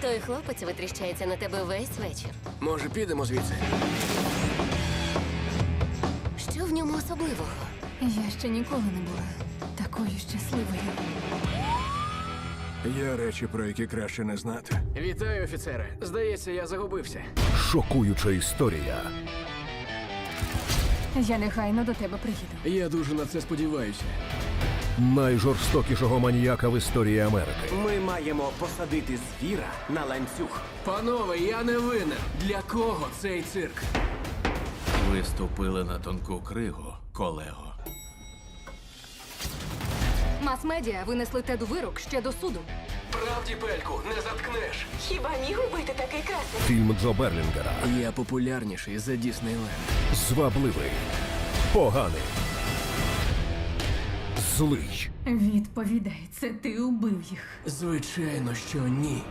Той хлопець витріщається на тебе весь вечір. Може, підемо звідси? Що в ньому особливого? Я ще ніколи не була такою щасливою. Є речі, про які краще не знати. Вітаю, офіцере. Здається, я загубився. Шокуюча історія. Я негайно до тебе приїду. Я дуже на це сподіваюся. Найжорстокішого маніяка в історії Америки. Ми маємо посадити звіра на ланцюг. Панове, я не винен. Для кого цей цирк? Ви ступили на тонку кригу, колего. Мас-медіа винесли Теду вирок ще до суду. Правді, пельку, не заткнеш. Хіба міг убити такий красень? Фільм Джо Берлінгера. Я популярніший за Діснейленд. Звабливий. Поганий. Злий. Відповідай, це ти убив їх. Звичайно, що ні.